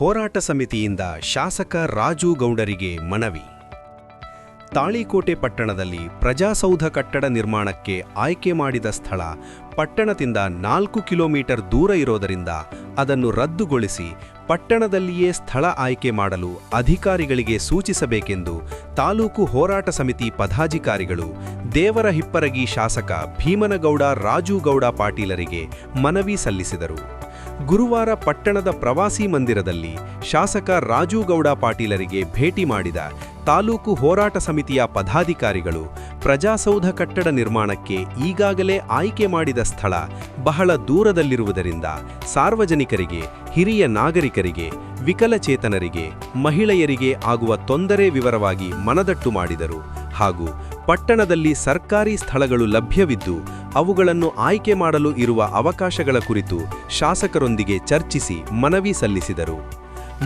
ಹೋರಾಟ ಸಮಿತಿಯಿಂದ ಶಾಸಕ ರಾಜು ಗೌಡರಿಗೆ ಮನವಿ. ತಾಳಿಕೋಟೆ ಪಟ್ಟಣದಲ್ಲಿ ಪ್ರಜಾಸೌಧ ಕಟ್ಟಡ ನಿರ್ಮಾಣಕ್ಕೆ ಆಯ್ಕೆ ಮಾಡಿದ ಸ್ಥಳ ಪಟ್ಟಣದಿಂದ ನಾಲ್ಕು ಕಿಲೋಮೀಟರ್ ದೂರ ಇರೋದರಿಂದ ಅದನ್ನು ರದ್ದುಗೊಳಿಸಿ ಪಟ್ಟಣದಲ್ಲಿಯೇ ಸ್ಥಳ ಆಯ್ಕೆ ಮಾಡಲು ಅಧಿಕಾರಿಗಳಿಗೆ ಸೂಚಿಸಬೇಕೆಂದು ತಾಲೂಕು ಹೋರಾಟ ಸಮಿತಿ ಪದಾಧಿಕಾರಿಗಳು ದೇವರ ಹಿಪ್ಪರಗಿ ಶಾಸಕ ಭೀಮನಗೌಡ ರಾಜುಗೌಡ ಪಾಟೀಲರಿಗೆ ಮನವಿ ಸಲ್ಲಿಸಿದರು. ಗುರುವಾರ ಪಟ್ಟಣದ ಪ್ರವಾಸಿ ಮಂದಿರದಲ್ಲಿ ಶಾಸಕ ರಾಜುಗೌಡ ಪಾಟೀಲರಿಗೆ ಭೇಟಿ ಮಾಡಿದ ತಾಲೂಕು ಹೋರಾಟ ಸಮಿತಿಯ ಪದಾಧಿಕಾರಿಗಳು ಪ್ರಜಾಸೌಧ ಕಟ್ಟಡ ನಿರ್ಮಾಣಕ್ಕೆ ಈಗಾಗಲೇ ಆಯ್ಕೆ ಮಾಡಿದ ಸ್ಥಳ ಬಹಳ ದೂರದಲ್ಲಿರುವುದರಿಂದ ಸಾರ್ವಜನಿಕರಿಗೆ, ಹಿರಿಯ ನಾಗರಿಕರಿಗೆ, ವಿಕಲಚೇತನರಿಗೆ, ಮಹಿಳೆಯರಿಗೆ ಆಗುವ ತೊಂದರೆ ವಿವರವಾಗಿ ಮನದಟ್ಟು ಮಾಡಿದರು ಹಾಗೂ ಪಟ್ಟಣದಲ್ಲಿ ಸರ್ಕಾರಿ ಸ್ಥಳಗಳು ಲಭ್ಯವಿದ್ದು ಅವುಗಳನ್ನು ಆಯ್ಕೆ ಮಾಡಲು ಇರುವ ಅವಕಾಶಗಳ ಕುರಿತು ಶಾಸಕರೊಂದಿಗೆ ಚರ್ಚಿಸಿ ಮನವಿ ಸಲ್ಲಿಸಿದರು.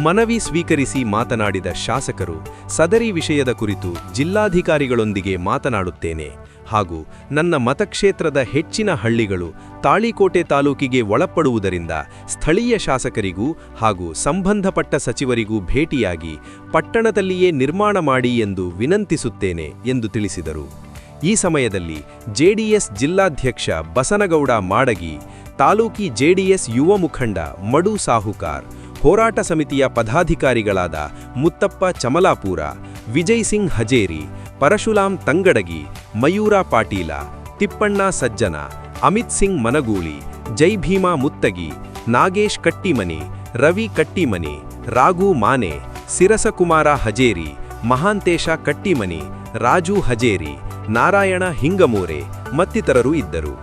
ಮನವಿ ಸ್ವೀಕರಿಸಿ ಮಾತನಾಡಿದ ಶಾಸಕರು, ಸದರಿ ವಿಷಯದ ಕುರಿತು ಜಿಲ್ಲಾಧಿಕಾರಿಗಳೊಂದಿಗೆ ಮಾತನಾಡುತ್ತೇನೆ ಹಾಗೂ ನನ್ನ ಮತಕ್ಷೇತ್ರದ ಹೆಚ್ಚಿನ ಹಳ್ಳಿಗಳು ತಾಳಿಕೋಟೆ ತಾಲೂಕಿಗೆ ಒಳಪಡುವುದರಿಂದ ಸ್ಥಳೀಯ ಶಾಸಕರಿಗೂ ಹಾಗೂ ಸಂಬಂಧಪಟ್ಟ ಸಚಿವರಿಗೂ ಭೇಟಿಯಾಗಿ ಪಟ್ಟಣದಲ್ಲಿಯೇ ನಿರ್ಮಾಣ ಮಾಡಿ ಎಂದು ವಿನಂತಿಸುತ್ತೇನೆ ಎಂದು ತಿಳಿಸಿದರು. ಈ ಸಮಯದಲ್ಲಿ ಜೆಡಿಎಸ್ ಜಿಲ್ಲಾಧ್ಯಕ್ಷ ಬಸನಗೌಡ ಮಾಡಗಿ, ತಾಲೂಕಿ ಜೆಡಿಎಸ್ ಯುವ ಮುಖಂಡ ಮಡು ಸಾಹುಕಾರ್, ಹೋರಾಟ ಸಮಿತಿಯ ಪದಾಧಿಕಾರಿಗಳಾದ ಮುತ್ತಪ್ಪ ಚಮಲಾಪುರ, ವಿಜಯ್ ಸಿಂಗ್ ಹಜೇರಿ ಪರಶುಲಾಂ ತಂಗಡಗಿ, ಮಯೂರ ಪಾಟೀಲ, ತಿಪ್ಪಣ್ಣ ಸಜ್ಜನ, ಅಮಿತ್ ಸಿಂಗ್ ಮನಗೂಳಿ, ಜೈ ಭೀಮಾ ಮುತ್ತಗಿ, ನಾಗೇಶ್ ಕಟ್ಟಿಮನಿ, ರವಿ ಕಟ್ಟಿಮನಿ, ರಾಘು ಮಾನೆ, ಸಿರಸಕುಮಾರ ಹಜೇರಿ, ಮಹಾಂತೇಶ ಕಟ್ಟಿಮನಿ, ರಾಜು ಹಜೇರಿ ನಾರಾಯಣ ಹಿಂಗಮೂರೆ ಮತ್ತಿತರರು ಇದ್ದರು.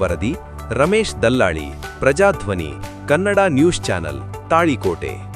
ವರದಿ ರಮೇಶ್ ದಲ್ಲಾಳಿ ಪ್ರಜಾಧ್ವನಿ ಕನ್ನಡ ನ್ಯೂಸ್ ಚಾನೆಲ್ ತಾಳಿಕೋಟೆ.